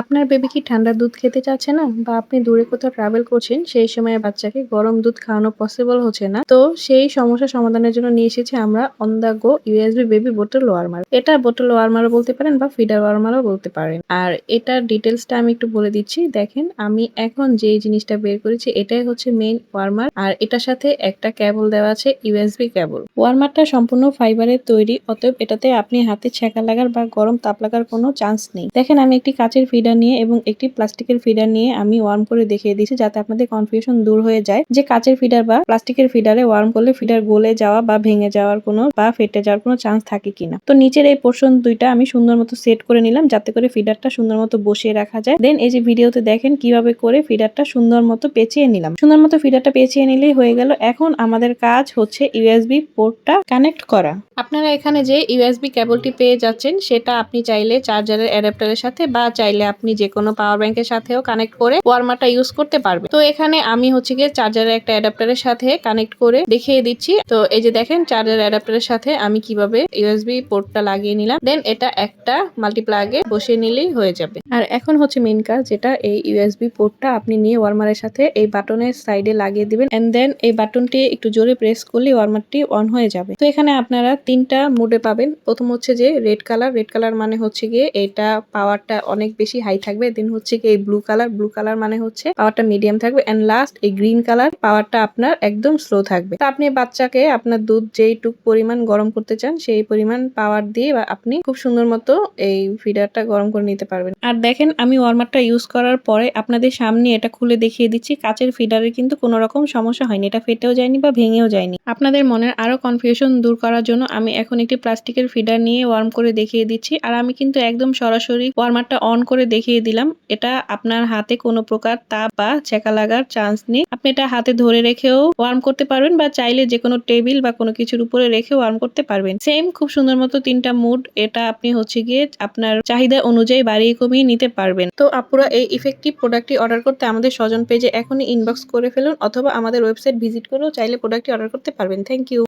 আপনার বেবি কি ঠান্ডা দুধ খেতে চাচ্ছে না? বা আপনি দূরে কোথাও ট্রাভেল করছেন, সেই সময় বাচ্চাকে গরম দুধ খাওয়ানো পসিবল হচ্ছে না। তো সেই সমস্যা সমাধানের জন্য নিয়ে এসেছি আমরা on the go USB baby bottle warmer এটা বোটল ওয়ার্মারও বলতে পারেন বা ফিডার ওয়ার্মারও বলতে পারেন। আর এটার ডিটেলসটা আমি একটু বলে দিচ্ছি। দেখেন, আমি এখন যেই জিনিসটা বের করেছি, এটাই হচ্ছে মেইন ওয়ার্মার আর এটার সাথে একটা ক্যাবল দেওয়া আছে ইউএসবি কেবল ওয়ার্মারটা সম্পূর্ণ ফাইবারের তৈরি, অতএব এটাতে আপনি হাতে ছ্যাঁকা লাগার বা গরম তাপ লাগার কোনো চান্স নেই। দেখেন, আমি একটি কাচের ফিডার নিয়ে এবং একটি প্লাস্টিকের ফিডার নিয়ে আমি ওয়ার্ম করে দেখিয়ে দিয়েছি যাতে আপনাদের কনফিউশন দূর হয়ে যায়। যে কাচের ফিডার বা প্লাস্টিকের ফিডারে ওয়ার্ম করলে ফিডার গলে যাওয়া বা ভেঙে যাওয়ার কোনো বা ফেটে যাওয়ার কোনো চান্স থাকে কিনা। তো নিচের এই পোর্শন দুইটা আমি সুন্দর মতো সেট করে নিলাম যাতে করে ফিডারটা সুন্দর মতো বসিয়ে রাখা যায়। দেন এই যে ভিডিওতে দেখেন কীভাবে করে ফিডারটা সুন্দর মতো পেঁচিয়ে নিলাম। সুন্দর মতো ফিডারটা পেঁচিয়ে নিলেই হয়ে গেল। এখন আমাদের কাজ হচ্ছে ইউএসবি পোর্টটা কানেক্ট করা। আপনারা এখানে যে ইউএসবি কেবলটি পেয়ে যাচ্ছেন সেটা আপনি চাইলে চার্জারের অ্যাডাপ্টারের সাথে বা চাইলে আপনি যে কোনো পাওয়ার ব্যাংকের সাথেও কানেক্ট করে ওয়ার্মারটা ইউজ করতে পারবেন। তো এখানে আমি হচ্ছে গিয়ে চার্জারের একটা অ্যাডাপ্টারের সাথে কানেক্ট করে দেখিয়ে দিচ্ছি। তো এই যে দেখেন চার্জার অ্যাডাপ্টারের সাথে আমি কীভাবে ইউএসবি পোর্টটা লাগিয়ে নিলাম। দেন এটা একটা মাল্টিপ্লাগে বসিয়ে নিলেই হয়ে যাবে। আর এখন হচ্ছে মেইন কাজ যেটা, এই ইউএসবি পোর্টটা আপনি নিয়ে ওয়ার্মারের সাথে এই বাটনের সাইডে লাগিয়ে দিবেন। এন্ড দেন এই বাটনটি একটু জোরে প্রেস করলে ওয়ার্মারটি অন হয়ে যাবে। তো এখানে আপনারা তিনটা মোডে পাবেন। প্রথম হচ্ছে যে রেড কালার রেড কালার মানে হচ্ছে গিয়ে এটা পাওয়ারটা অনেক বেশি হাই থাকবে দেন হচ্ছে কি এই ব্লু কালার ব্লু কালার মানে হচ্ছে পাওয়ারটা মিডিয়াম থাকবে এন্ড লাস্ট এই গ্রিন কালার পাওয়ারটা আপনার একদম স্লো থাকবে। তো আপনি বাচ্চাকে আপনার দুধ যেইটুক পরিমাণ গরম করতে চান, সেই পরিমাণ পাওয়ার দিয়ে আপনি খুব সুন্দর মতো এই ফিডারটা গরম করে নিতে পারবেন। আর দেখেন আমি ওয়ার্মারটা ইউজ করার পরে আপনাদের সামনে এটা খুলে দেখিয়ে দিচ্ছি, কাচের ফিডারের কিন্তু কোনো রকম সমস্যা হয়নি, এটা ফেটেও যায়নি বা ভেঙেও যায়নি। আপনাদের মনের আরও কনফিউশন দূর করার জন্য আমি এখন একটি প্লাস্টিকের ফিডার নিয়ে ওয়ার্ম করে দেখিয়ে দিচ্ছি, আর আমি কিন্তু একদম সরাসরি ওয়ার্মারটা অন করে দেখিয়ে দিলাম। এটা আপনার হাতে কোনো প্রকার তাপ বা ছেঁকা লাগার চান্স নেই। আপনি এটা হাতে ধরে রেখেও ওয়ার্ম করতে পারবেন বা চাইলে যে কোনো টেবিল বা কোনো কিছুর উপরে রেখে ওয়ার্ম করতে পারবেন। সেম খুব সুন্দর মতো তিনটা মুড এটা আপনি হচ্ছে গিয়ে আপনার চাহিদা অনুযায়ী বাড়িয়ে কমিয়ে নিতে পারবেন। তো আপুরা, এই ইফেক্টিভ প্রোডাক্টটি অর্ডার করতে আমাদের স্বজন পেজে এখনই ইনবক্স করে ফেলুন অথবা আমাদের ওয়েবসাইট ভিজিট করেও চাইলে প্রোডাক্টটি অর্ডার করতে পারবেন। Thank you